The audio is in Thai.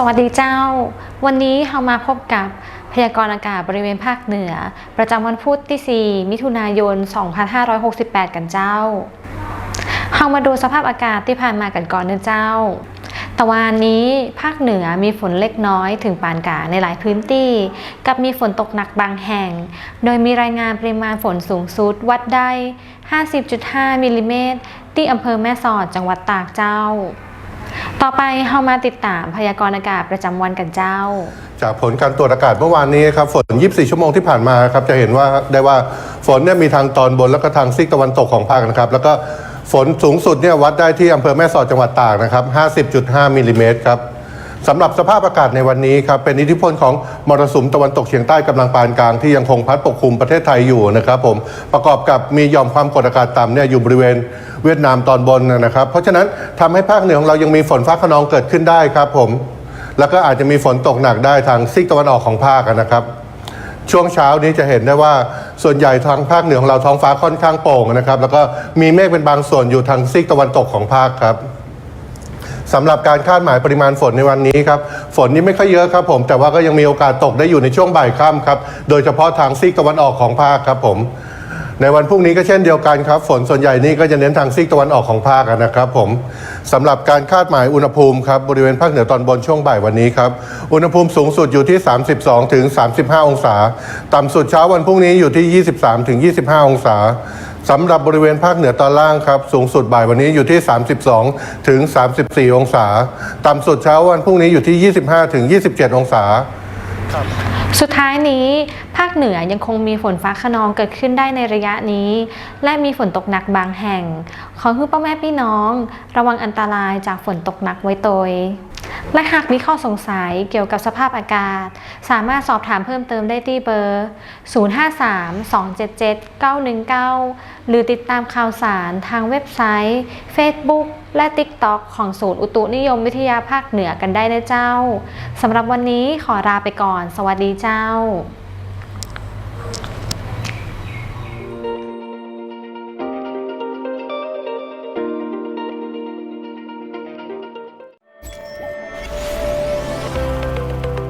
สวัสดีเจ้า วันนี้เรามาพบกับพยากรณ์อากาศบริเวณภาคเหนือ ประจำวันพุธที่ 4 มิถุนายน 2568 กันเจ้า เรามาดูสภาพอากาศที่ผ่านมากันก่อนเนะเจ้า ตะวันนี้ภาคเหนือมีฝนเล็กน้อยถึงปานกลางในหลายพื้นที่ กับมีฝนตกหนักบางแห่ง โดยมีรายงานปริมาณฝนสูงสุดวัดได้ 50.5มิลลิเมตรที่อำเภอแม่สอดจังหวัดตากเจ้า ต่อไปเรามาติดตามพยากรณ์อากาศประจำวันกันเจ้า จากผลการตรวจอากาศเมื่อวานนี้ครับฝน 24 ชั่วโมงที่ผ่านมาครับจะเห็นว่าได้ว่าฝนเนี่ยมีทางตอนบนแล้วก็ทางซีกตะวันตกของภาคนะครับ แล้วก็ฝนสูงสุดเนี่ยวัดได้ที่อำเภอแม่สอดจังหวัดตากนะครับ 50.5มิลลิเมตรครับ สำหรับสภาพอากาศในวันนี้ครับเป็นอิทธิพลของมรสุมตะวันตกเฉียงใต้กำลังปานกลางที่ยังคงพัดปกคลุมประเทศไทยอยู่นะครับผมประกอบกับมีย่อมความกดอากาศต่ำเนี่ยอยู่บริเวณเวียดนามตอนบนนะครับ เพราะฉะนั้นทำให้ภาคเหนือของเรายังมีฝนฟ้าขนองเกิดขึ้นได้ครับผมแล้วก็อาจจะมีฝนตกหนักได้ทางซีกตะวันออกของภาคนะครับ ช่วงเช้านี้จะเห็นได้ว่าส่วนใหญ่ทางภาคเหนือของเราท้องฟ้าค่อนข้างโปร่งนะครับ แล้วก็มีเมฆเป็นบางส่วนอยู่ทางซีกตะวันตกของภาคครับ สำหรับการคาดหมายปริมาณฝนในวันนี้ครับฝนนี่ไม่ค่อยเยอะครับผมแต่ว่าก็ยังมีโอกาสตกได้อยู่ในช่วงบ่ายค่ำครับโดยเฉพาะทางซีกตะวันออกของภาคครับผม ในวันพรุ่งนี้ก็เช่นเดียวกันครับ ฝนส่วนใหญ่นี่ก็จะเน้นทางซีกตะวันออกของภาคอะนะครับผมสำหรับการคาดหมายอุณหภูมิครับบริเวณภาคเหนือตอนบนช่วงบ่ายวันนี้ครับอุณหภูมิสูงสุดอยู่ที่ 32ถึง35 องศา ต่ำสุดเช้าวันพรุ่งนี้อยู่ที่ 23ถึง25 องศาสำหรับบริเวณภาคเหนือตอนล่างครับสูงสุดบ่ายวันนี้อยู่ที่ 32ถึง34 องศา ต่ำสุดเช้าวันพรุ่งนี้อยู่ที่ 25ถึง27 องศา สุดท้ายนี้ภาคเหนือยังคงมีฝนฟ้าขนองเกิดขึ้นได้ในระยะนี้ และมีฝนตกหนักบางแห่ง ขอให้พ่อแม่พี่น้อง ระวังอันตรายจากฝนตกหนักไว้ตัว และหากมีข้อสงสัยเกี่ยวกับสภาพอากาศ สามารถสอบถามเพิ่มเติมได้ที่เบอร์ 053-277-919 หรือติดตามข่าวสารทางเว็บไซต์ Facebook และ TikTok ของศูนย์อุตุนิยมวิทยาภาคเหนือกันได้นะเจ้า สำหรับวันนี้ขอลาไปก่อน สวัสดีเจ้า